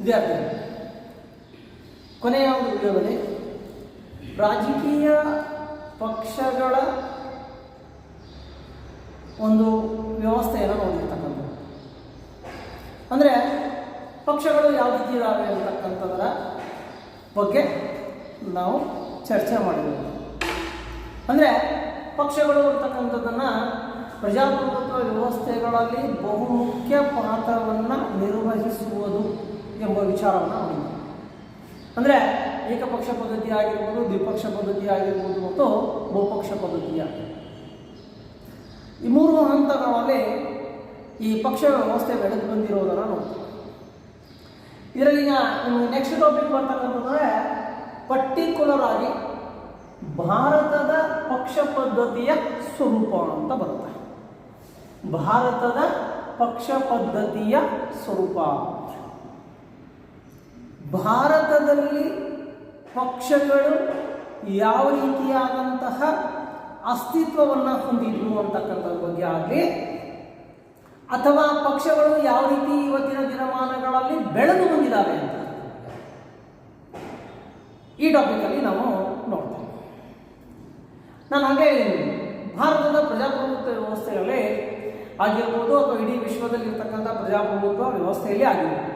ವಿದ್ಯಾರ್ಥಿಗಳು, ಕೊನೆಯ ಒಂದು ವಿಡಿಯೋದಲ್ಲಿ ರಾಜಕೀಯ ಪಕ್ಷಗಳ ಒಂದು ವ್ಯವಸ್ಥೆಯನ್ನು ನೋಡಿರ್ತಕ್ಕಂಥದ್ದು. ಅಂದರೆ, ಪಕ್ಷಗಳು ಯಾವ ರೀತಿ ಇದ್ದಾವೆ ಅಂತಕ್ಕಂಥದ್ರ ಬಗ್ಗೆ ನಾವು ಚರ್ಚೆ ಮಾಡಿದ್ದೇವೆ ಅಂದರೆ, ಪಕ್ಷಗಳು ಅಂತಕ್ಕಂಥದ್ದನ್ನು ಪ್ರಜಾಪ್ರಭುತ್ವ ವ್ಯವಸ್ಥೆಗಳಲ್ಲಿ ಬಹುಮುಖ್ಯ ಪಾತ್ರವನ್ನು ನಿರ್ವಹಿಸುವುದು. ಎಂಬ ವಿಚಾರವನ್ನು ನೋಡಿದ್ದೇವೆ ಅಂದರೆ ಏಕಪಕ್ಷ ಪದ್ಧತಿ ಆಗಿರ್ಬೋದು, ದ್ವಿಪಕ್ಷ ಪದ್ಧತಿ ಆಗಿರ್ಬೋದು ಮತ್ತು ಬಹುಪಕ್ಷ ಪದ್ಧತಿ ಈ ಮೂರು ಹಂತಗಳಲ್ಲಿ ಈ ಪಕ್ಷ ವ್ಯವಸ್ಥೆ ಬೆಳೆದು ಬಂದಿರೋದನ್ನು ನೋಡ್ತೀವಿ. ಇದರಲ್ಲಿ ಈಗ ನಿಮಗೆ ನೆಕ್ಸ್ಟ್ ಟಾಪಿಕ್ ಬರ್ತಕ್ಕಂಥದ್ರೆ ಪರ್ಟಿಕ್ಯುಲರ್ ಆಗಿ ಭಾರತದ ಪಕ್ಷ ಪದ್ಧತಿಯ ಸ್ವರೂಪ ಅಂತ ಬರುತ್ತೆ. ಭಾರತದ ಪಕ್ಷ ಪದ್ಧತಿಯ ಸ್ವರೂಪ. ಭಾರತದಲ್ಲಿ ಪಕ್ಷಗಳು ಯಾವ ರೀತಿಯಾದಂತಹ ಅಸ್ತಿತ್ವವನ್ನು ಹೊಂದಿದ್ರು ಅಂತಕ್ಕಂಥ ಬಗ್ಗೆ ಆಗಲಿ, ಅಥವಾ ಪಕ್ಷಗಳು ಯಾವ ರೀತಿ ಇವತ್ತಿನ ದಿನಮಾನಗಳಲ್ಲಿ ಬೆಳೆದು ಬಂದಿದ್ದಾವೆ ಅಂತ ಈ ಟಾಪಿಕಲ್ಲಿ ನಾವು ನೋಡ್ತೇವೆ. ನಾನು ಹಾಗೆ ಭಾರತದ ಪ್ರಜಾಪ್ರಭುತ್ವ ವ್ಯವಸ್ಥೆಯಲ್ಲಿ ಆಗಿರ್ಬೋದು ಅಥವಾ ಇಡೀ ವಿಶ್ವದಲ್ಲಿರ್ತಕ್ಕಂಥ ಪ್ರಜಾಪ್ರಭುತ್ವ ವ್ಯವಸ್ಥೆಯಲ್ಲಿ ಆಗಿರ್ಬೋದು.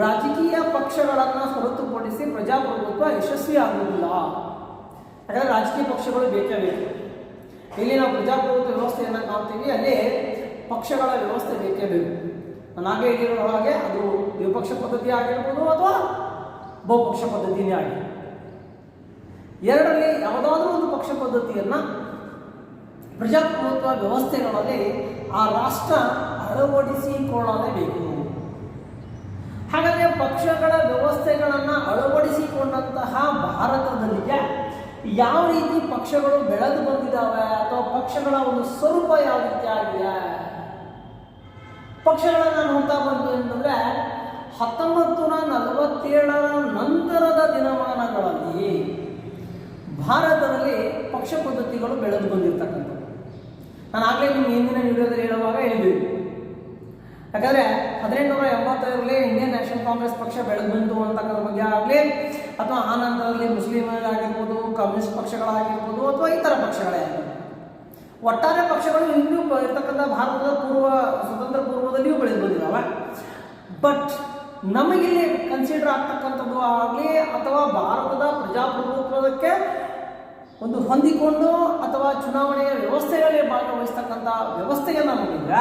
ರಾಜಕೀಯ ಪಕ್ಷಗಳನ್ನು ಹೊರತುಪಡಿಸಿ ಪ್ರಜಾಪ್ರಭುತ್ವ ಯಶಸ್ವಿ ಆಗುವುದಿಲ್ಲ. ಯಾಕಂದರೆ ರಾಜಕೀಯ ಪಕ್ಷಗಳು ಬೇಕೇ ಬೇಕು. ಇಲ್ಲಿ ನಾವು ಪ್ರಜಾಪ್ರಭುತ್ವ ವ್ಯವಸ್ಥೆಯನ್ನು ಕಾಣ್ತೀವಿ, ಅಲ್ಲಿ ಪಕ್ಷಗಳ ವ್ಯವಸ್ಥೆ ಬೇಕೇ ಬೇಕು. ನಾನು ಹಾಗೆ ಹೇಳಿರೋ ಹಾಗೆ ಅದು ದ್ವಿಪಕ್ಷ ಪದ್ಧತಿ ಆಗಿರ್ಬೋದು ಅಥವಾ ಬಹುಪಕ್ಷ ಪದ್ಧತಿನೇ ಆಗಿದೆ ಎರಡರಲ್ಲಿ ಯಾವುದಾದ್ರೂ ಒಂದು ಪಕ್ಷ ಪದ್ಧತಿಯನ್ನು ಪ್ರಜಾಪ್ರಭುತ್ವ ವ್ಯವಸ್ಥೆಗಳಲ್ಲಿ ಆ ರಾಷ್ಟ್ರ ಅಳವಡಿಸಿಕೊಳ್ಳಲೇಬೇಕು. ಹಾಗಾದರೆ ಪಕ್ಷಗಳ ವ್ಯವಸ್ಥೆಗಳನ್ನು ಅಳವಡಿಸಿಕೊಂಡಂತಹ ಭಾರತದಲ್ಲಿ ಯಾವ ರೀತಿ ಪಕ್ಷಗಳು ಬೆಳೆದು ಬಂದಿದ್ದಾವೆ ಅಥವಾ ಪಕ್ಷಗಳ ಒಂದು ಸ್ವರೂಪ ಯಾವ ರೀತಿ ಆಗಿದೆ? ಪಕ್ಷಗಳನ್ನು ನೋಡ್ತಾ ಬಂತು ಅಂತಂದ್ರೆ ಹತ್ತೊಂಬತ್ತು ನೂರ ನಲವತ್ತೇಳರ ನಂತರದ ದಿನಮಾನಗಳಲ್ಲಿ ಭಾರತದಲ್ಲಿ ಪಕ್ಷ ಪದ್ಧತಿಗಳು ಬೆಳೆದು ಬಂದಿರ್ತಕ್ಕಂಥದ್ದು. ನಾನು ಆಗಲೇ ನಿಮ್ಮ ಹಿಂದಿನ ವಿಡಿಯೋದಲ್ಲಿ ಹೇಳುವಾಗ ಹೇಳಿದ್ವಿ. ಯಾಕಂದರೆ ಹದಿನೆಂಟುನೂರ ಎಂಬತ್ತೈದರಲ್ಲಿ ಇಂಡಿಯನ್ ನ್ಯಾಷನಲ್ ಕಾಂಗ್ರೆಸ್ ಪಕ್ಷ ಬೆಳೆದು ಬಂತು ಅಂತಕ್ಕಂಥ ಬಗ್ಗೆ ಆಗಲಿ, ಅಥವಾ ಆ ನಂತರದಲ್ಲಿ ಮುಸ್ಲಿಮರಾಗಿರ್ಬೋದು ಕಮ್ಯುನಿಸ್ಟ್ ಪಕ್ಷಗಳಾಗಿರ್ಬೋದು, ಅಥವಾ ಇತರ ಪಕ್ಷಗಳೇ ಆಗಿರ್ಬೋದು ಒಟ್ಟಾರೆ ಪಕ್ಷಗಳು ಇನ್ನೂ ಇರ್ತಕ್ಕಂಥ ಭಾರತದ ಪೂರ್ವ, ಸ್ವತಂತ್ರ ಪೂರ್ವದಲ್ಲಿಯೂ ಬೆಳೆದು ಬಂದಿದ್ದಾವೆ ಬಟ್ ನಮಗಿಲ್ಲಿ ಕನ್ಸಿಡರ್ ಆಗ್ತಕ್ಕಂಥದ್ದು ಆಗಲಿ, ಅಥವಾ ಭಾರತದ ಪ್ರಜಾಪ್ರಭುತ್ವಕ್ಕೆ ಒಂದು ಹೊಂದಿಕೊಂಡು ಅಥವಾ ಚುನಾವಣೆಯ ವ್ಯವಸ್ಥೆಗಳಲ್ಲಿ ಭಾಗವಹಿಸ್ತಕ್ಕಂಥ ವ್ಯವಸ್ಥೆಯನ್ನು ನೋಡಿದ್ರೆ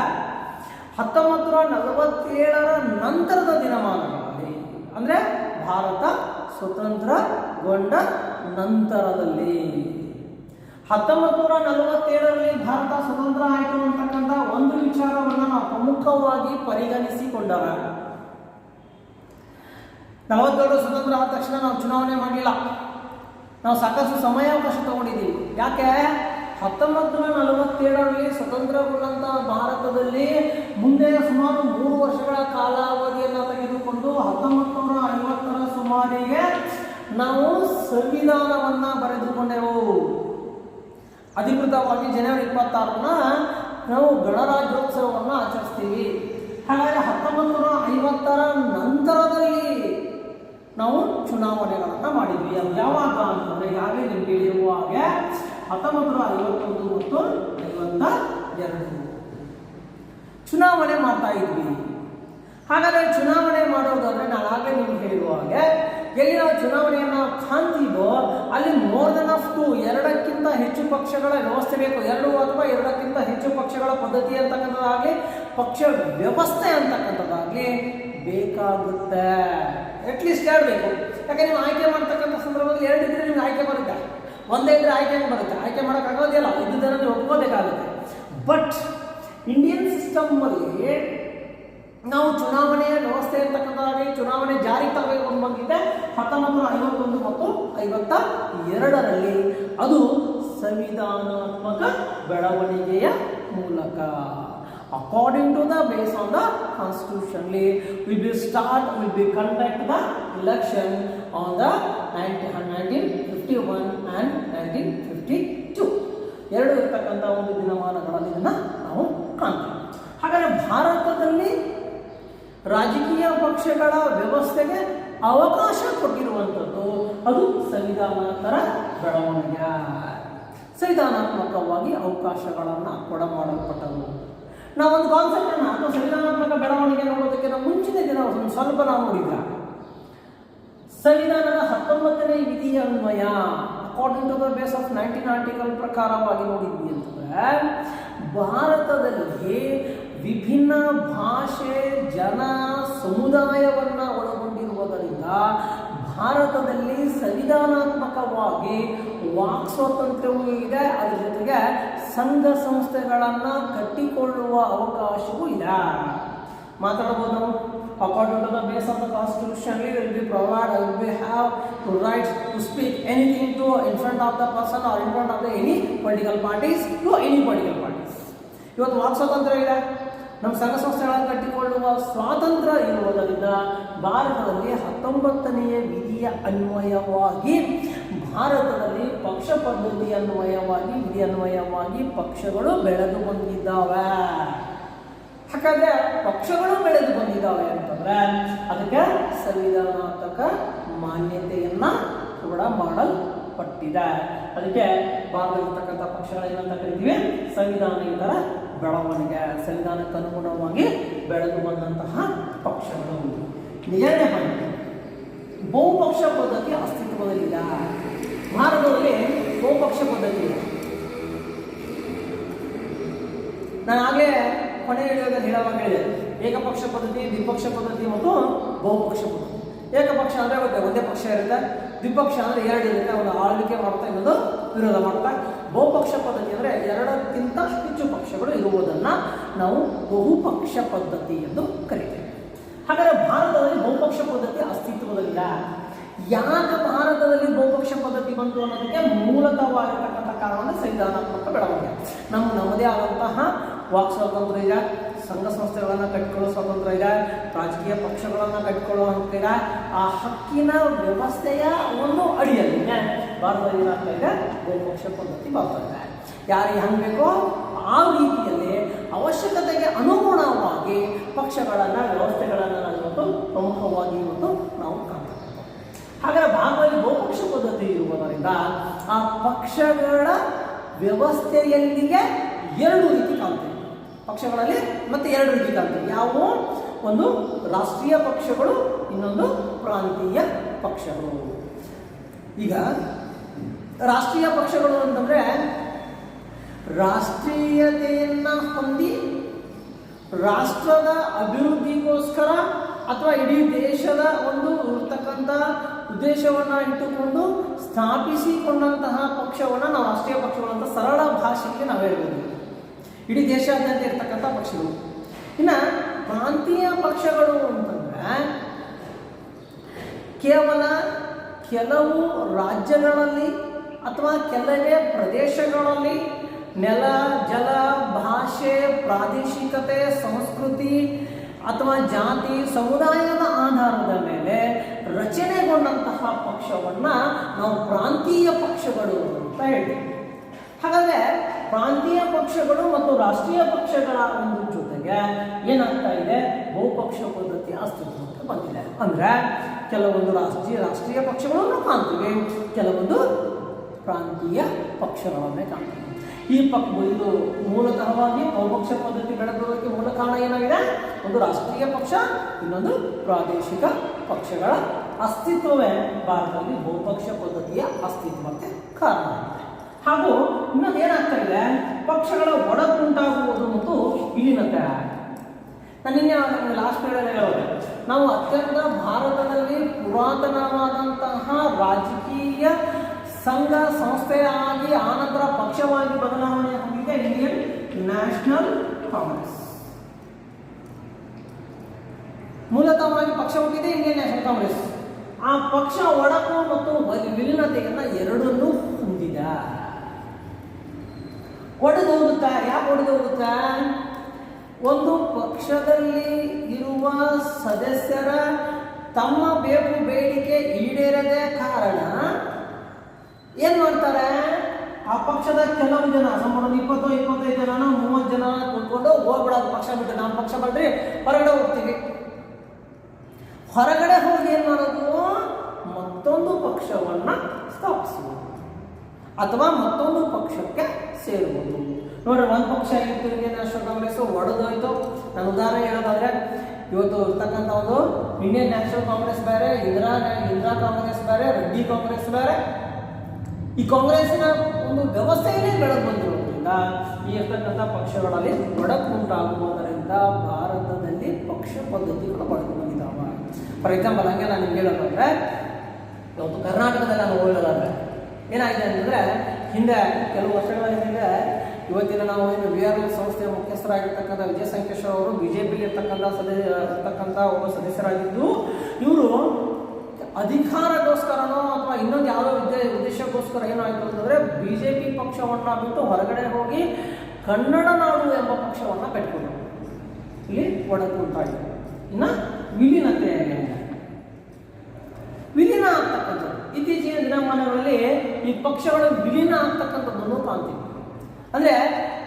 ಹತ್ತೊಂಬತ್ತು ನೂರ ನಲವತ್ತೇಳರ ನಂತರದ ದಿನಮಾನಗಳಲ್ಲಿ, ಅಂದರೆ ಭಾರತ ಸ್ವತಂತ್ರಗೊಂಡ ನಂತರದಲ್ಲಿ. ಹತ್ತೊಂಬತ್ತು ನೂರ ನಲವತ್ತೇಳರಲ್ಲಿ ಭಾರತ ಸ್ವತಂತ್ರ ಆಯಿತು ಅಂತಕ್ಕಂಥ ಒಂದು ವಿಚಾರವನ್ನು ನಾವು ಪ್ರಮುಖವಾಗಿ ಪರಿಗಣಿಸಿಕೊಂಡಾರ. ನಲವತ್ತೇಳು ಸ್ವತಂತ್ರ ಆದ ತಕ್ಷಣ ನಾವು ಚುನಾವಣೆ ಮಾಡಲಿಲ್ಲ. ನಾವು ಸಾಕಷ್ಟು ಸಮಯಾವಕಾಶ ತಗೊಂಡಿದ್ದೀವಿ. ಯಾಕೆ? ಹತ್ತೊಂಬತ್ತು ನೂರ ನಲವತ್ತೇಳರಲ್ಲಿ ಸ್ವತಂತ್ರಗೊಂಡಂಥ ಭಾರತದಲ್ಲಿ ಮುಂದೆ ಸುಮಾರು ಮೂರು ವರ್ಷಗಳ ಕಾಲಾವಧಿಯನ್ನು ತೆಗೆದುಕೊಂಡು ಹತ್ತೊಂಬತ್ತು ನೂರ ಐವತ್ತರ ಸುಮಾರಿಗೆ ನಾವು ಸಂವಿಧಾನವನ್ನು ಬರೆದುಕೊಂಡೆವು. ಅಧಿಕೃತವಾಗಿ ಜನವರಿ ಇಪ್ಪತ್ತಾರನ್ನ ನಾವು ಗಣರಾಜ್ಯೋತ್ಸವವನ್ನು ಆಚರಿಸ್ತೀವಿ. ಹಾಗಾಗಿ ಹತ್ತೊಂಬತ್ತು ನೂರ ಐವತ್ತರ ನಂತರದಲ್ಲಿ ನಾವು ಚುನಾವಣೆಗಳನ್ನು ಮಾಡಿದ್ವಿ. ಅದು ಯಾವಾಗ ಅಂತಂದರೆ ಯಾವೇ ನಿಮ್ಗೆ ಹೇಳಿರುವ ಹಾಗೆ ಹತ್ತೊಂಬತ್ತು ನೂರ ಐವತ್ತೊಂದು ಮತ್ತು ಐವತ್ತ ಎರಡು. ಚುನಾವಣೆ ಮಾಡ್ತಾ ಇದ್ವಿ. ಹಾಗಾದ್ರೆ ಚುನಾವಣೆ ಮಾಡೋದಾದ್ರೆ ನಾನು ಆಗಲೇ ನಿಮ್ಗೆ ಹೇಳುವ ಹಾಗೆ, ಎಲ್ಲಿ ನಾವು ಚುನಾವಣೆಯನ್ನು ಕಾಣ್ತೀವೋ ಅಲ್ಲಿ ಮೋರ್ ದನ್ ಆಫ್ ಟು ಎರಡಕ್ಕಿಂತ ಹೆಚ್ಚು ಪಕ್ಷಗಳ ವ್ಯವಸ್ಥೆ ಬೇಕು. ಎರಡು ಅಥವಾ ಎರಡಕ್ಕಿಂತ ಹೆಚ್ಚು ಪಕ್ಷಗಳ ಪದ್ಧತಿ ಅಂತಕ್ಕಂಥದ್ದಾಗಲಿ, ಪಕ್ಷ ವ್ಯವಸ್ಥೆ ಅಂತಕ್ಕಂಥದ್ದಾಗಲಿ ಬೇಕಾಗುತ್ತೆ. ಅಟ್ಲೀಸ್ಟ್ ಎರಡು ಬೇಕು ಯಾಕೆ ನೀವು ಆಯ್ಕೆ ಮಾಡ್ತಕ್ಕಂಥ ಸಂದರ್ಭದಲ್ಲಿ ಎರಡು ಇದ್ರೆ ನಿಮ್ಗೆ ಆಯ್ಕೆ ಬರುತ್ತೆ ಒಂದೇ ಇದ್ರೆ ಆಯ್ಕೆ ಬರುತ್ತೆ? ಆಯ್ಕೆ ಮಾಡೋಕ್ಕಾಗೋದಿಲ್ಲ ಇದ್ದುದರಲ್ಲಿ ಒಪ್ಕೋಬೇಕಾಗುತ್ತೆ. ಬಟ್ ಇಂಡಿಯನ್ ಸಿಸ್ಟಮ್ಮಲ್ಲಿ ನಾವು ಚುನಾವಣೆಯ ವ್ಯವಸ್ಥೆ ಇರ್ತಕ್ಕಂಥದ್ದಾಗಿ ಚುನಾವಣೆ ಜಾರಿ ತರಬೇಕು ಬಂದಿದ್ದೆ ಹತ್ತೊಂಬತ್ತು ನೂರ ಐವತ್ತೊಂದು ಮತ್ತು ಐವತ್ತ ಎರಡರಲ್ಲಿ ಅದು ಸಂವಿಧಾನಾತ್ಮಕ ಬೆಳವಣಿಗೆಯ ಮೂಲಕ. According to the base on the constitutionally we be start we be conduct the election on the nineteen fifty one and nineteen fifty two ಎರಡು ಇರತಕ್ಕಂಥ ಒಂದು ದಿನಮಾನಗಳಲ್ಲಿ ನಾವು ಕಾಣ್ತೀವಿ. ಹಾಗಾದರೆ ಭಾರತದಲ್ಲಿ ರಾಜಕೀಯ ಪಕ್ಷಗಳ ವ್ಯವಸ್ಥೆಗೆ ಅವಕಾಶ ಕೊಟ್ಟಿರುವಂಥದ್ದು ಅದು ಸಂವಿಧಾನಕರ ಬೆಳವಣಿಗೆ. ಸಂವಿಧಾನಾತ್ಮಕವಾಗಿ ಅವಕಾಶಗಳನ್ನು ಕೊಡಮಾಡಲ್ಪಟ್ಟವು ನಾವೊಂದು ಕಾನ್ಸೆಪ್ಟನ್ನು ಅಥವಾ ಸಂವಿಧಾನಾತ್ಮಕ ಬೆಳವಣಿಗೆ ನೋಡೋದಕ್ಕಿಂತ ಮುಂಚಿನ ದಿನ ಒಂದು ಸ್ವಲ್ಪ ನಾವು ನೋಡಿದ್ದ ಸಂವಿಧಾನದ ಹತ್ತೊಂಬತ್ತನೇ ವಿಧಿಯ ಅನ್ವಯ according to the base of nineteen article ಪ್ರಕಾರವಾಗಿ ನೋಡಿದ್ವಿ ಅಂತಂದ್ರೆ, ಭಾರತದಲ್ಲಿ ವಿಭಿನ್ನ ಭಾಷೆ, ಜನ, ಸಮುದಾಯವನ್ನು ಒಳಗೊಂಡಿರುವುದರಿಂದ ಭಾರತದಲ್ಲಿ ಸಂವಿಧಾನಾತ್ಮಕವಾಗಿ ವಾಕ್ ಸ್ವಾತಂತ್ರ್ಯವೂ ಇದೆ, ಅದರ ಜೊತೆಗೆ ಸಂಘ ಸಂಸ್ಥೆಗಳನ್ನು ಕಟ್ಟಿಕೊಳ್ಳುವ ಅವಕಾಶವೂ ಇದೆ. ಮಾತಾಡಬಹುದು. ನಾವು according to the base of the constitution will be provide will be have to right to speak anything to in front of the person or in front of the any political parties to any political parties ಇವತ್ತು ವಾಕ್ ಸ್ವಾತಂತ್ರ್ಯ ಇದೆ. ನಮ್ಮ ಸಂಘ ಸಂಸ್ಥೆಗಳನ್ನು ಕಟ್ಟಿಕೊಳ್ಳುವ ಸ್ವಾತಂತ್ರ್ಯ ಇರುವುದರಿಂದ ಭಾರತದಲ್ಲಿ ಹತ್ತೊಂಬತ್ತನೆಯ ವಿಧಿಯ ಅನ್ವಯವಾಗಿ, ಭಾರತದಲ್ಲಿ ಪಕ್ಷ ಪದ್ಧತಿ ಅನ್ವಯವಾಗಿ, ವಿಧಿ ಅನ್ವಯವಾಗಿ ಪಕ್ಷಗಳು ಬೆಳೆದು ಬಂದಿದ್ದಾವೆ. ಹಾಗಾದ್ರೆ ಪಕ್ಷಗಳು ಬೆಳೆದು ಬಂದಿದ್ದಾವೆ ಅಂತಂದ್ರೆ ಅದಕ್ಕೆ ಸಂವಿಧಾನಾತ್ಮಕ ಮಾನ್ಯತೆಯನ್ನ ಕೂಡ ಮಾಡಲ್ಪಟ್ಟಿದೆ. ಅದಕ್ಕೆ ಭಾರತದಲ್ಲಿರ್ತಕ್ಕಂಥ ಪಕ್ಷಗಳೇನಂತ ಕರಿತೀವಿ? ಸಂವಿಧಾನೇತರ ಬೆಳವಣಿಗೆ, ಸಂವಿಧಾನಕ್ಕೆ ಅನುಗುಣವಾಗಿ ಬೆಳೆದು ಬಂದಂತಹ ಪಕ್ಷಗಳು. ನಿಜನೇ ಮಾಡಿ ಬಹುಪಕ್ಷ ಪದ್ಧತಿ ಅಸ್ತಿತ್ವದಲ್ಲಿಲ್ಲ ಭಾರತದಲ್ಲಿ ಬಹುಪಕ್ಷ ಪದ್ಧತಿ ಇದೆ. ನಾನು ಆಗಲೇ ಕೊನೆ ವಿಡಿಯೋದಲ್ಲಿ ಹೇಳುವಾಗ ಹೇಳಿದೆ. ಏಕಪಕ್ಷ ಪದ್ಧತಿ, ದ್ವಿಪಕ್ಷ ಪದ್ಧತಿ ಮತ್ತು ಬಹುಪಕ್ಷ ಪದ್ಧತಿ. ಏಕಪಕ್ಷ ಅಂದರೆ ಗೊತ್ತೆ, ಒಂದೇ ಪಕ್ಷ ಇರುತ್ತೆ. ದ್ವಿಪಕ್ಷ ಅಂದರೆ ಎರಡು ಇರುತ್ತೆ. ಒಂದು ಆಳ್ವಿಕೆ ಮಾಡ್ತಾ ಇನ್ನೊಂದು ವಿರೋಧ ಮಾಡ್ತಾ. ಬಹುಪಕ್ಷ ಪದ್ಧತಿ ಅಂದರೆ ಎರಡಕ್ಕಿಂತ ಹೆಚ್ಚು ಪಕ್ಷಗಳು ಇರುವುದನ್ನು ನಾವು ಬಹುಪಕ್ಷ ಪದ್ಧತಿ ಎಂದು ಕರಿತೇವೆ. ಹಾಗಾದರೆ ಭಾರತದಲ್ಲಿ ಬಹುಪಕ್ಷ ಪದ್ಧತಿ ಅಸ್ತಿತ್ವದಲ್ಲಿಲ್ಲ. ಯಾಕೆ ಭಾರತದಲ್ಲಿ ಬಹುಪಕ್ಷ ಪದ್ಧತಿ ಬಂತು ಅನ್ನೋದಕ್ಕೆ ಮೂಲತವಾಗಿರ್ತಕ್ಕಂಥ ಕಾರಣ ಸಂವಿಧಾನಾತ್ಮಕ ಬೆಳವಣಿಗೆ. ನಮ್ಮ ನಮ್ಮದೇ ಆದಂತಹ ವಾಕ್ ಸ್ವಾತಂತ್ರ್ಯ ಇದೆ, ಸಂಘ ಸಂಸ್ಥೆಗಳನ್ನು ಕಟ್ಕೊಳ್ಳೋ ಸ್ವಾತಂತ್ರ್ಯ ಇದೆ, ರಾಜಕೀಯ ಪಕ್ಷಗಳನ್ನು ಕಟ್ಕೊಳ್ಳೋ ಇದೆ. ಆ ಹಕ್ಕಿನ ವ್ಯವಸ್ಥೆಯ ಒಂದು ಅಡಿಯಲ್ಲಿ ಭಾರತದಲ್ಲಿ ಏನಾಗ್ತಾ ಇದೆ? ಬಹುಪಕ್ಷ ಪದ್ಧತಿ ಬರ್ತಾ ಇದೆ. ಯಾರಿಗೆ ಹಂಗೆ ಬೇಕೋ ಆ ರೀತಿಯಲ್ಲಿ ಅವಶ್ಯಕತೆಗೆ ಅನುಗುಣವಾಗಿ ಪಕ್ಷಗಳನ್ನು, ವ್ಯವಸ್ಥೆಗಳನ್ನು ಇವತ್ತು ಪ್ರಮುಖವಾಗಿ ಇವತ್ತು ನಾವು ಕಾಣ್ತೇವೆ ಹಾಗಾದ್ರೆ ಭಾರತದಲ್ಲಿ ಬಹುಪಕ್ಷ ಪದ್ಧತಿ ಇರುವುದರಿಂದ ಆ ಪಕ್ಷಗಳ ವ್ಯವಸ್ಥೆಯಲ್ಲಿಗೆ ಎರಡು ರೀತಿ ಕಾಣ್ತೇವೆ ಪಕ್ಷಗಳಲ್ಲಿ ಮತ್ತೆ ಎರಡು ಕಾಣ್ತೇವೆ ಯಾವುವು ಒಂದು ರಾಷ್ಟ್ರೀಯ ಪಕ್ಷಗಳು, ಇನ್ನೊಂದು ಪ್ರಾಂತೀಯ ಪಕ್ಷಗಳು. ಈಗ ರಾಷ್ಟ್ರೀಯ ಪಕ್ಷಗಳು ಅಂತಂದ್ರೆ ರಾಷ್ಟ್ರೀಯತೆಯನ್ನ ಹೊಂದಿ ರಾಷ್ಟ್ರದ ಅಭಿವೃದ್ಧಿಗೋಸ್ಕರ ಅಥವಾ ಇಡೀ ದೇಶದ ಒಂದು ಇರ್ತಕ್ಕಂಥ ಉದ್ದೇಶವನ್ನ ಇಟ್ಟುಕೊಂಡು ಸ್ಥಾಪಿಸಿಕೊಂಡಂತಹ ಪಕ್ಷವನ್ನು ನಾವು ರಾಷ್ಟ್ರೀಯ ಪಕ್ಷಗಳು ಅಂತ ಸರಳ ಭಾಷೆಗೆ ನಾವು ಹೇಳ್ಬೋದು. ಇಡೀ ದೇಶಾದ್ಯಂತ ಇರ್ತಕ್ಕಂಥ ಪಕ್ಷಗಳು. ಇನ್ನು ಪ್ರಾಂತೀಯ ಪಕ್ಷಗಳು ಅಂತಂದ್ರೆ ಕೇವಲ ಕೆಲವು ರಾಜ್ಯಗಳಲ್ಲಿ ಅಥವಾ ಕೆಲವೇ ಪ್ರದೇಶಗಳಲ್ಲಿ ನೆಲ, ಜಲ, ಭಾಷೆ, ಪ್ರಾದೇಶಿಕತೆ, ಸಂಸ್ಕೃತಿ ಅಥವಾ ಜಾತಿ, ಸಮುದಾಯದ ಆಧಾರದ ಮೇಲೆ ರಚನೆಗೊಂಡಂತಹ ಪಕ್ಷವನ್ನು ನಾವು ಪ್ರಾಂತೀಯ ಪಕ್ಷಗಳು ಅಂತ ಹೇಳ್ತೀವಿ. ಹಾಗಾದ್ರೆ ಪ್ರಾಂತೀಯ ಪಕ್ಷಗಳು ಮತ್ತು ರಾಷ್ಟ್ರೀಯ ಪಕ್ಷಗಳ ಒಂದು ಜೊತೆಗೆ ಏನಾಗ್ತಾ ಇದೆ? ಬಹುಪಕ್ಷ ಪದ್ಧತಿ ಅಸ್ತಿತ್ವಕ್ಕೆ ಬಂದಿದೆ. ಅಂದ್ರೆ ಕೆಲವೊಂದು ರಾಷ್ಟ್ರೀಯ ರಾಷ್ಟ್ರೀಯ ಪಕ್ಷಗಳನ್ನು ಕಾಣ್ತೀವಿ. ಕೆಲವೊಂದು ಪ್ರಾಂತೀಯ ಪಕ್ಷಗಳನ್ನೇ ಕಾಣ್ತೀವಿ. ಈ ಪಕ್, ಇದು ಮೂಲತಃವಾಗಿ ಬಹುಪಕ್ಷ ಪದ್ಧತಿ ಬೆಳೆದೋದಕ್ಕೆ ಮೂಲ ಕಾರಣ ಏನಾಗಿದೆ? ಒಂದು ರಾಷ್ಟ್ರೀಯ ಪಕ್ಷ, ಇನ್ನೊಂದು ಪ್ರಾದೇಶಿಕ ಪಕ್ಷಗಳ ಅಸ್ತಿತ್ವವೇ. ಭಾರತದಲ್ಲಿ ಬಹುಪಕ್ಷ ಪದ್ಧತಿಯ ಅಸ್ತಿತ್ವಕ್ಕೆ ಕಾರಣ ಆಗಿದೆ. ಹಾಗೂ ಇನ್ನೊಂದು ಏನಾಗ್ತಾ ಇದೆ? ಪಕ್ಷಗಳ ಒಡಕುಂಟಾಗುವುದು ಮತ್ತು ವಿಲೀನತೆ. ನಾನು ನಿನ್ನೆ ಲಾಸ್ಟ್ ಹೇಳಿದ್ರೆ ಹೇಳೋದೆ ನಾವು ಅತ್ಯಂತ ಭಾರತದಲ್ಲಿ ಪುರಾತನವಾದಂತಹ ರಾಜಕೀಯ ಸಂಘ ಸಂಸ್ಥೆಯಾಗಿ ಆನಂತರ ಪಕ್ಷವಾಗಿ ಬದಲಾವಣೆ ಹೊಂದಿದೆ ಇಂಡಿಯನ್ ನ್ಯಾಷನಲ್ ಕಾಂಗ್ರೆಸ್. ಮೂಲತಃವಾಗಿ ಪಕ್ಷ ಇಂಡಿಯನ್ ನ್ಯಾಷನಲ್ ಕಾಂಗ್ರೆಸ್. ಆ ಪಕ್ಷ ಒಡಕು ಮತ್ತು ವಿಲೀನತೆಯನ್ನು ಎರಡನ್ನೂ ಹೊಂದಿದೆ. ಒಡೆದು ಹೋಗುತ್ತಾ ಯಾಕೆ ಒಡೆದು ಹೋಗುತ್ತಾ ಒಂದು ಪಕ್ಷದಲ್ಲಿ ಇರುವ ಸದಸ್ಯರ ತಮ್ಮ ಬೇಕು ಬೇಡಿಕೆ ಈಡೇರದೇ ಕಾರಣ ಏನ್ ಮಾಡ್ತಾರೆ? ಆ ಪಕ್ಷದ ಕೆಲವು ಜನ ಸುಮಾರು ಇಪ್ಪತ್ತು, ಇಪ್ಪತ್ತೈದು ಜನ, ಮೂವತ್ತು ಜನ ಕೂತ್ಕೊಂಡು ಹೋಗ್ಬಿಡೋದು, ಪಕ್ಷ ಬಿಟ್ಟು ನಾವು ಪಕ್ಷ ಬಿಟ್ರಿ ಹೊರಗಡೆ ಹೋಗ್ತೀವಿ. ಹೊರಗಡೆ ಹೋಗಿ ಏನು ಮಾಡೋದು? ಮತ್ತೊಂದು ಪಕ್ಷವನ್ನ ಸ್ಥಾಪಿಸುವುದು. ಅಥವಾ ಮತ್ತೊಂದು ಪಕ್ಷಕ್ಕೆ ಸೇರುವುದು ನೋಡ್ರಿ, ಒಂದು ಪಕ್ಷ ಇತ್ತು ನ್ಯಾಷನಲ್ ಕಾಂಗ್ರೆಸ್ ಒಡೆದೋಯ್ತು ನಾನು ಉದಾಹರಣೆ ಹೇಳೋದಾದ್ರೆ, ಇವತ್ತು ಇರ್ತಕ್ಕಂಥ ಒಂದು ಇಂಡಿಯನ್ ನ್ಯಾಷನಲ್ ಕಾಂಗ್ರೆಸ್ ಬೇರೆ ಇಂದಿರಾ ಇಂದಿರಾ ಕಾಂಗ್ರೆಸ್ ಬೇರೆ ರೆಡ್ಡಿ ಕಾಂಗ್ರೆಸ್ ಬೇರೆ. ಈ ಕಾಂಗ್ರೆಸ್ನ ಒಂದು ವ್ಯವಸ್ಥೆಯೇ ಬೆಳೆದು ಬಂದಿರೋದ್ರಿಂದ ಈ ಇರ್ತಕ್ಕಂಥ ಪಕ್ಷಗಳಲ್ಲಿ ಒಡಕು ಉಂಟಾಗುವುದರಿಂದ ಭಾರತದಲ್ಲಿ ಪಕ್ಷ ಪದ್ಧತಿಗಳು ಬಳಕೆ ಬಂದಿದ್ದಾವೆ. ಫಾರ್ ಎಕ್ಸಾಂಪಲ್ ಹಂಗೆ ನಾನು ಹೇಳೋದಾದ್ರೆ, ಇವತ್ತು ಕರ್ನಾಟಕದಲ್ಲಿ ನಾನು ಹೋಗೋದಾದ್ರೆ ಏನಾಗಿದೆ ಅಂತಂದ್ರೆ ಹಿಂದೆ ಕೆಲವು ವರ್ಷಗಳ ಹಿಂದೆ ಇವತ್ತಿನ ನಾವು ಏನು ವಿ ಆರ್ ಎಲ್ ಸಂಸ್ಥೆಯ ಮುಖ್ಯಸ್ಥರಾಗಿರ್ತಕ್ಕಂಥ ವಿಜಯ ಸಂಕೇಶ್ವರ ಅವರು ಬಿಜೆಪಿಲಿ ಇರ್ತಕ್ಕಂಥ ಸದಸ್ಯ ಇರ್ತಕ್ಕಂಥ ಒಬ್ಬ ಸದಸ್ಯರಾಗಿದ್ದು, ಇವರು ಅಧಿಕಾರಗೋಸ್ಕರನೋ ಅಥವಾ ಇನ್ನೊಂದು ಯಾವುದೋ ಉದ್ದೇ, ಉದ್ದೇಶಕ್ಕೋಸ್ಕರ ಏನಾಯಿತು ಜೆ ಪಿ ಪಕ್ಷವನ್ನು ಬಿಟ್ಟು ಹೊರಗಡೆ ಹೋಗಿ ಕನ್ನಡ ನಾಡು ಎಂಬ ಪಕ್ಷವನ್ನು ಕಟ್ಟಿಕೊಂಡರು. ಇಲ್ಲಿ ಒಡಕು ಇನ್ನ ವಿಲೀನತೆ ವಿಲೀನ ಆಗ್ತಕ್ಕಂಥದ್ದು. ಇತ್ತೀಚಿನ ದಿನಮಾನಗಳಲ್ಲಿ ಈ ಪಕ್ಷಗಳು ವಿಲೀನ ಆಗ್ತಕ್ಕಂಥದ್ದನ್ನು ಕಾಣ್ತೀವಿ ಅಂದ್ರೆ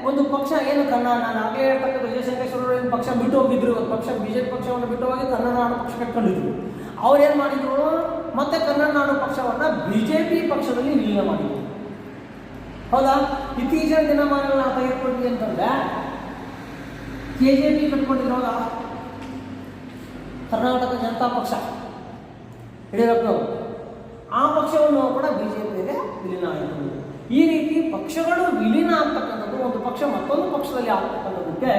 ಒಂದು ಪಕ್ಷ ಏನು ಕನ್ನಡ ನಾನು ಆಗಲೇ ಹೇಳ್ತಕ್ಕಂಥ ವಿಜಯಶಂಕರೇಶ್ವರರು ಪಕ್ಷ ಬಿಟ್ಟು ಹೋಗಿದ್ರು, ಒಂದು ಪಕ್ಷ ಬಿಜೆಪಿ ಪಕ್ಷವನ್ನು ಬಿಟ್ಟು ಹೋಗಿ ಕನ್ನಡ ನಾಡು ಪಕ್ಷ ಕಟ್ಕೊಂಡಿದ್ರು. ಅವ್ರು ಏನು ಮಾಡಿದ್ರು? ಮತ್ತೆ ಕನ್ನಡ ನಾಡು ಪಕ್ಷವನ್ನ ಬಿಜೆಪಿ ಪಕ್ಷದಲ್ಲಿ ವಿಲೀನ ಮಾಡಿದ್ರು. ಹೌದಾ? ಇತ್ತೀಚಿನ ದಿನಮಾನಗಳನ್ನ ತೆಗೆದುಕೊಂಡ್ವಿ ಅಂತಂದ್ರೆ ಕೆ ಜೆ ಪಿ ಕಟ್ಕೊಂಡಿರೋದ ಕರ್ನಾಟಕ ಜನತಾ ಪಕ್ಷ. ಯಡಿಯೂರಪ್ಪನವರು ಆ ಪಕ್ಷವನ್ನು ಕೂಡ ಬಿಜೆಪಿಗೆ ವಿಲೀನ ಆಯಿತು ಈ ರೀತಿ ಪಕ್ಷಗಳು ವಿಲೀನ ಆಗ್ತಕ್ಕಂಥದ್ದು ಒಂದು ಪಕ್ಷ ಮತ್ತೊಂದು ಪಕ್ಷದಲ್ಲಿ ಆಗ್ತಕ್ಕಂಥದ್ದಕ್ಕೆ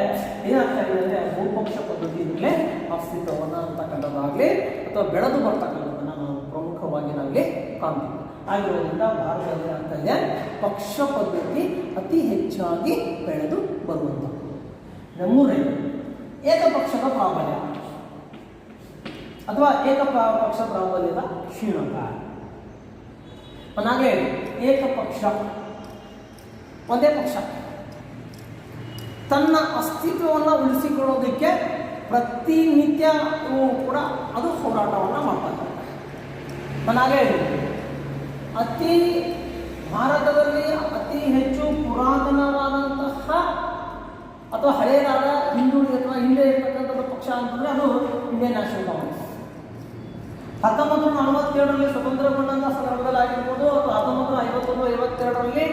ಏನಾಗ್ತಾ ಇದೆ ಅಂದರೆ ಬಹುಪಕ್ಷ ಪದ್ಧತಿಯಿಂದಲೇ ಅಸ್ತಿತ್ವವನ್ನು ಅಂತಕ್ಕಂಥದ್ದಾಗಲಿ ಅಥವಾ ಬೆಳೆದು ಬರ್ತಕ್ಕಂಥದ್ದನ್ನು ನಾವು ಪ್ರಮುಖವಾಗಿ ನಾವಿಲ್ಲಿ ಕಾಣ್ತೀವಿ. ಆಗಿರೋದ್ರಿಂದ ಭಾರತದಲ್ಲಿ ಆಗ್ತಾ ಇದೆ ಪಕ್ಷ ಪದ್ಧತಿ ಅತಿ ಹೆಚ್ಚಾಗಿ ಬೆಳೆದು ಬರುವಂಥದ್ದು. ನಮ್ಮೂರೇ ಏಕಪಕ್ಷದ ಪ್ರಾಬಲ್ಯ. ಅಥವಾ ಏಕ ಪಕ್ಷ ಪ್ರಾಬಲ್ಯದ ಕ್ಷೀಣತ ನಾಗೇ ಏಕಪಕ್ಷ ಒಂದೇ ಪಕ್ಷ. ತನ್ನ ಅಸ್ತಿತ್ವವನ್ನು ಉಳಿಸಿಕೊಳ್ಳೋದಕ್ಕೆ ಪ್ರತಿನಿತ್ಯವೂ ಕೂಡ ಅದು ಹೋರಾಟವನ್ನು ಮಾಡ್ತಾರೆ. ನಾನಾಗೇ ಅತಿ ಭಾರತದಲ್ಲಿ ಅತಿ ಹೆಚ್ಚು ಪುರಾತನವಾದಂತಹ ಅಥವಾ ಹಳೆಯದಾದ ಹಿಂದೂ ಅಥವಾ ಹಿಂದೆ ಇರತಕ್ಕಂಥ ಪಕ್ಷ ಅಂತಂದರೆ ಅದು ಇಂಡಿಯನ್ ನ್ಯಾಷನಲ್ ಕಾಂಗ್ರೆಸ್. ಹತ್ತೊಂಬತ್ತು ನೂರ ನಲವತ್ತೇಳರಲ್ಲಿ ಸ್ವತಂತ್ರಗೊಂಡಂಥ ಸಂದರ್ಭದಲ್ಲಿ ಆಗಿರ್ಬೋದು ಅಥವಾ ಹತ್ತೊಂಬತ್ತು ನೂರ ಐವತ್ತೊಂದು ಐವತ್ತೆರಡರಲ್ಲಿ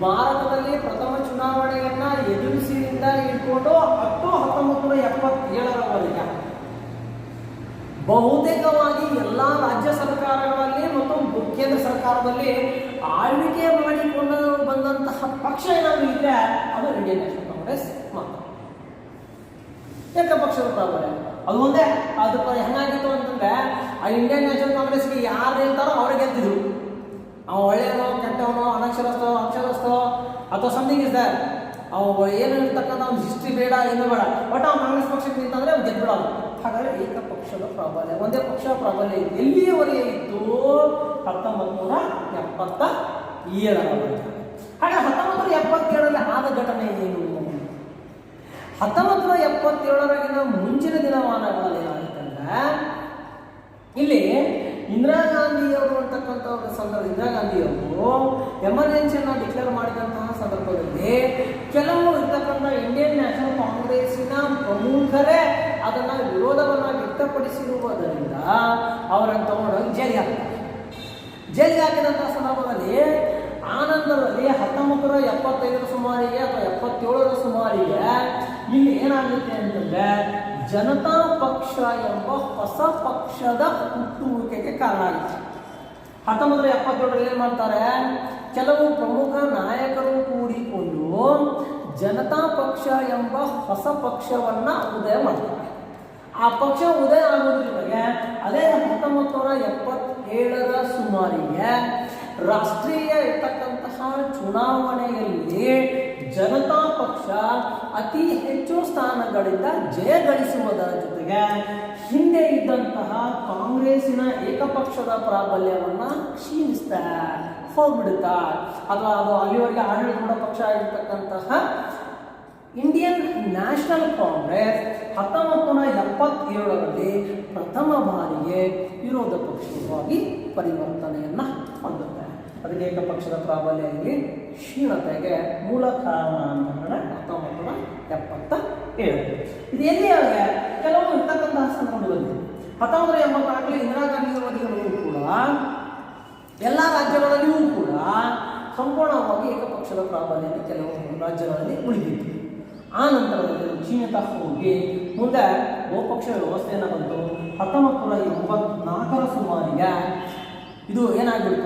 ಭಾರತದಲ್ಲಿ ಪ್ರಥಮ ಚುನಾವಣೆಯನ್ನ ಎದುರಿಸಿನಿಂದ ಇಟ್ಕೊಂಡು ಹತ್ತು ಹತ್ತೊಂಬತ್ತು ನೂರ ಎಪ್ಪತ್ತೇಳರವರೆಗೆ ಬಹುತೇಕವಾಗಿ ಎಲ್ಲ ರಾಜ್ಯ ಸರ್ಕಾರಗಳಲ್ಲಿ ಮತ್ತು ಕೇಂದ್ರ ಸರ್ಕಾರದಲ್ಲಿ ಆಳ್ವಿಕೆ ಮಾಡಿಕೊಂಡು ಬಂದಂತಹ ಪಕ್ಷ ಏನಾದರೂ ಇದ್ರೆ ಅದು ಇಂಡಿಯನ್ ನ್ಯಾಷನಲ್ ಕಾಂಗ್ರೆಸ್ ಮಾತ್ರ. ಏಕಪಕ್ಷದ ಪ್ರಾಬಲ್ಯ. ಅದು ಒಂದೇ. ಅದು ಹೆಂಗಾಗಿತ್ತು ಅಂತಂದ್ರೆ, ಆ ಇಂಡಿಯನ್ ನ್ಯಾಷನಲ್ ಕಾಂಗ್ರೆಸ್ಗೆ ಯಾರು ಹೇಳ್ತಾರೋ ಅವ್ರು ಗೆದ್ದಿದ್ರು ಅವ ಒಳ್ಳೆಯವನೋ ಕೆಟ್ಟವನೋ, ಅನಕ್ಷರಸ್ಥೋ, ಅಕ್ಷರಸ್ಥೋ, ಅಥವಾ ಸಮಥಿಂಗ್ ಇಸ್ ದರ್ ಅವ ಏನು ಇರ್ತಕ್ಕಂಥ ಒಂದು ಹಿಸ್ಟ್ರಿ ಬೇಡ, ಏನು ಬೇಡ. ಬಟ್ ಅವ್ನು ಕಾಂಗ್ರೆಸ್ ಪಕ್ಷಕ್ಕೆ ನಿಂತಂದ್ರೆ ಅವ್ನು ಗೆದ್ಬಿಡೋದು. ಹಾಗಾದ್ರೆ ಏಕ ಪಕ್ಷದ ಪ್ರಾಬಲ್ಯ, ಒಂದೇ ಪಕ್ಷ ಪ್ರಾಬಲ್ಯ ಎಲ್ಲಿಯವರೆಗೆ ಇತ್ತು? ಹತ್ತೊಂಬತ್ತು ನೂರ ಎಪ್ಪತ್ತ ಏಳರವರೆಗೆ ಹಾಗೆ ಹತ್ತೊಂಬತ್ತು ನೂರ ಎಪ್ಪತ್ತೇಳರಲ್ಲಿ ಆದ ಘಟನೆ ಏನು? ಹತ್ತೊಂಬತ್ತು ನೂರ ಎಪ್ಪತ್ತೇಳರಗಿನ ಮುಂಚಿನ ದಿನಮಾನಗಳಲ್ಲಿ ಏನಾಗುತ್ತಂದ್ರೆ ಇಲ್ಲಿ ಇಂದಿರಾ ಗಾಂಧಿಯವರು ಅಂತಕ್ಕಂಥ ಸಂದರ್ಭ, ಇಂದಿರಾ ಗಾಂಧಿಯವರು ಎಮರ್ಜೆನ್ಸಿಯನ್ನು ಡಿಕ್ಲೇರ್ ಮಾಡಿದಂತಹ ಸಂದರ್ಭದಲ್ಲಿ ಕೆಲವು ಇರ್ತಕ್ಕಂಥ ಇಂಡಿಯನ್ ನ್ಯಾಷನಲ್ ಕಾಂಗ್ರೆಸ್ಸಿನ ಪ್ರಮುಖರೇ ಅದನ್ನು ವಿರೋಧವನ್ನು ವ್ಯಕ್ತಪಡಿಸಿರುವುದರಿಂದ ಅವರನ್ನು ತಗೊಂಡೋಗಿ ಜೈಲಿಗೆ ಹಾಕ್ತಾರೆ. ಜೈಲಿಗೆ ಹಾಕಿದಂತಹ ಸಂದರ್ಭದಲ್ಲಿ ಆನಂದದಲ್ಲಿ ಹತ್ತೊಂಬತ್ತು ನೂರ ಎಪ್ಪತ್ತೈದರ ಸುಮಾರಿಗೆ ಅಥವಾ ಎಪ್ಪತ್ತೇಳರ ಸುಮಾರಿಗೆ ಇಲ್ಲಿ ಏನಾಗುತ್ತೆ ಅಂತಂದ್ರೆ ಜನತಾ ಪಕ್ಷ ಎಂಬ ಹೊಸ ಪಕ್ಷದ ಹುಟ್ಟುವಿಕೆಗೆ ಕಾರಣ ಆಗಿದೆ. ಹತ್ತೊಂಬತ್ತು ನೂರ ಎಪ್ಪತ್ತೇಳರಲ್ಲಿ ಏನು ಮಾಡ್ತಾರೆ? ಕೆಲವು ಪ್ರಮುಖ ನಾಯಕರು ಕೂಡಿಕೊಂಡು ಜನತಾ ಪಕ್ಷ ಎಂಬ ಹೊಸ ಪಕ್ಷವನ್ನು ಉದಯ ಮಾಡ್ತಾರೆ. ಆ ಪಕ್ಷ ಉದಯ ಆಗೋದ್ರಿಗೆ ಅದೇ ಹತ್ತೊಂಬತ್ತು ನೂರ ಎಪ್ಪತ್ತೇಳರ ಸುಮಾರಿಗೆ ರಾಷ್ಟ್ರೀಯ ಇರ್ತಕ್ಕಂತಹ ಚುನಾವಣೆಯಲ್ಲಿ ಜನತಾ ಪಕ್ಷ ಅತಿ ಹೆಚ್ಚು ಸ್ಥಾನಗಳಿಂದ ಜಯ ಗಳಿಸುವುದರ ಜೊತೆಗೆ ಹಿಂದೆ ಇದ್ದಂತಹ ಕಾಂಗ್ರೆಸ್ಸಿನ ಏಕಪಕ್ಷದ ಪ್ರಾಬಲ್ಯವನ್ನ ಕ್ಷೀಣಿಸ್ತಾ ಹೋಗ್ಬಿಡುತ್ತಾ. ಅಥವಾ ಅದು ಅಲ್ಲಿವರೆಗೆ ಆಡಳಿತ ಪಕ್ಷ ಆಗಿರ್ತಕ್ಕಂತಹ ಇಂಡಿಯನ್ ನ್ಯಾಷನಲ್ ಕಾಂಗ್ರೆಸ್ ಹತ್ತೊಂಬತ್ತು ನೂರ ಎಪ್ಪತ್ತೇಳರಲ್ಲಿ ಪ್ರಥಮ ಬಾರಿಗೆ ವಿರೋಧ ಪಕ್ಷವಾಗಿ ಪರಿವರ್ತನೆಯನ್ನ ಹೊಂದುತ್ತೆ. ಅದಕ್ಕೆ ಏಕಪಕ್ಷದ ಪ್ರಾಬಲ್ಯ ಇಲ್ಲಿ ಕ್ಷೀಣತೆಗೆ ಮೂಲ ಕಾರಣ ಅಂತಂದ್ರೆ ಹತ್ತೊಂಬತ್ತು ನೂರ ಎಪ್ಪತ್ತ ಏಳು. ಇದು ಎಲ್ಲಿಯಾಗ ಕೆಲವು ಇರ್ತಕ್ಕಂತಹ ಸಂದರ್ಭದಲ್ಲಿ ಹತ್ತೊಂಬತ್ತು ನೂರ ಇಂದಿರಾ ಗಾಂಧಿಯವರಿಗೂ ಕೂಡ, ಎಲ್ಲ ರಾಜ್ಯಗಳಲ್ಲಿಯೂ ಕೂಡ ಸಂಪೂರ್ಣವಾಗಿ ಏಕಪಕ್ಷದ ಪ್ರಾಬಲ್ಯ ಕೆಲವು ರಾಜ್ಯಗಳಲ್ಲಿ ಉಳಿದಿತ್ತು. ಆ ನಂತರದಲ್ಲಿ ಕ್ಷೀಣಿತ ಹೋಗಿ ಮುಂದೆ ಬಹುಪಕ್ಷ ವ್ಯವಸ್ಥೆಯನ್ನು ಬಂತು. ಹತ್ತೊಂಬತ್ತು ನೂರ ಎಂಬತ್ನಾಲ್ಕರ ಸುಮಾರಿಗೆ ಇದು ಅಂದರೆ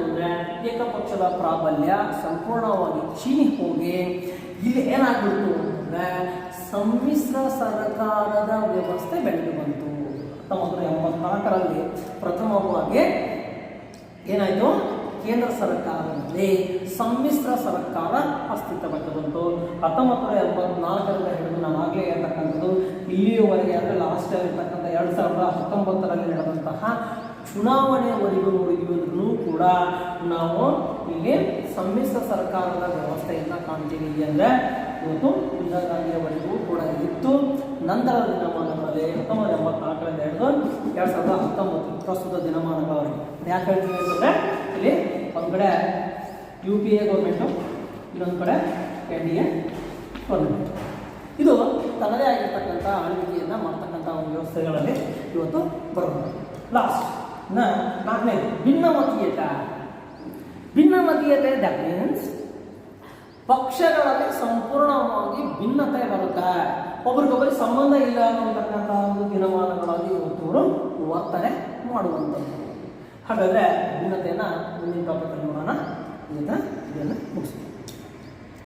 ಏಕಪಕ್ಷದ ಪ್ರಾಬಲ್ಯ ಸಂಪೂರ್ಣವಾಗಿ ಚೀನಿ ಹೋಗಿ ಇಲ್ಲಿ ಏನಾಗ್ಬಿಡ್ತು ಅಂದರೆ ಸಮ್ಮಿಶ್ರ ಸರ್ಕಾರದ ವ್ಯವಸ್ಥೆ ಬೆಳೆದು ಬಂತು. ಹತ್ತೊಂಬತ್ತು ಎಂಬತ್ನಾಲ್ಕರಲ್ಲಿ ಪ್ರಥಮವಾಗಿ ಏನಾಯಿತು? ಕೇಂದ್ರ ಸರ್ಕಾರದಲ್ಲಿ ಸಮ್ಮಿಶ್ರ ಸರ್ಕಾರ ಅಸ್ತಿತ್ವಕ್ಕೆ ಬಂತು. ಹತ್ತೊಂಬತ್ತು ನೂರ ಎಂಬತ್ನಾಲ್ಕರಿಂದ ಹಿಡಿದು ನಾನು ಆಗಲೇ ಹೇಳ್ತಕ್ಕಂಥದ್ದು, ಇಲ್ಲಿಯವರೆಗೆ ಅಂದರೆ ಲಾಸ್ಟ್ ಇರ್ತಕ್ಕಂಥ ಎರಡು ಸಾವಿರದ ಹತ್ತೊಂಬತ್ತರಲ್ಲಿ ನಡೆದಂತಹ ಚುನಾವಣೆಯವರೆಗೂ ನೋಡಿದ್ವಿ ಕೂಡ ನಾವು ಇಲ್ಲಿ ಸಮ್ಮಿಶ್ರ ಸರ್ಕಾರದ ವ್ಯವಸ್ಥೆಯನ್ನು ಕಾಣ್ತೀವಿ ಅಂದರೆ ಇವತ್ತು ಇಂದಿರಾ ಗಾಂಧಿಯವರೆಗೂ ಕೂಡ ಇತ್ತು. ನಂತರ ದಿನಮಾನಗಳಲ್ಲಿ ಹತ್ತೊಂಬತ್ತು ಎಂಬತ್ನಾಲ್ಕರಿಂದ ಹಿಡಿದು ಎರಡು ಸಾವಿರದ ಹತ್ತೊಂಬತ್ತು ಪ್ರಸ್ತುತ ದಿನಮಾನಗಳವರೆಗೆ ಯಾಕೆ ಹೇಳ್ತೀನಿ ಅಂತಂದರೆ, ಇಲ್ಲಿ ಒಂದು ಕಡೆ ಯು ಪಿ ಎ ಗೌರ್ಮೆಂಟು ಇನ್ನೊಂದು ಕಡೆ ಎನ್ ಡಿ ಎ ಗೌರ್ಮೆಂಟ್ ಇದು ತನ್ನದೇ ಆಗಿರ್ತಕ್ಕಂಥ ಆಳ್ವಿಕೆಯನ್ನು ಮಾಡ್ತಕ್ಕಂಥ ಒಂದು ವ್ಯವಸ್ಥೆಗಳಲ್ಲಿ ಇವತ್ತು ಬರಬಹುದು ಲಾಸ್ಟ್ ನಾಲ್ಕನೇದು ಭಿನ್ನಮತೀಯತೆ. ಭಿನ್ನಮತೀಯತೆ ದಟ್ ಮೀನ್ಸ್ ಪಕ್ಷಗಳಲ್ಲಿ ಸಂಪೂರ್ಣವಾಗಿ ಭಿನ್ನತೆ ಬರುತ್ತೆ. ಒಬ್ರಿಗೊಬ್ಬರಿಗೆ ಸಂಬಂಧ ಇಲ್ಲ ಅನ್ನತಕ್ಕಂಥ ಒಂದು ದಿನಮಾನಗಳಲ್ಲಿ ಇವತ್ತು ಅವರು ವರ್ತನೆ ಮಾಡುವಂಥದ್ದು. ಹಾಗಾದರೆ ಭಿನ್ನತೆಯನ್ನು ಮುಂದಿನ ಟಾಪಿಕಲ್ಲಿ ನೋಡೋಣ. ಇದನ್ನು ಇದನ್ನು ಮುಗಿಸ್ತೀವಿ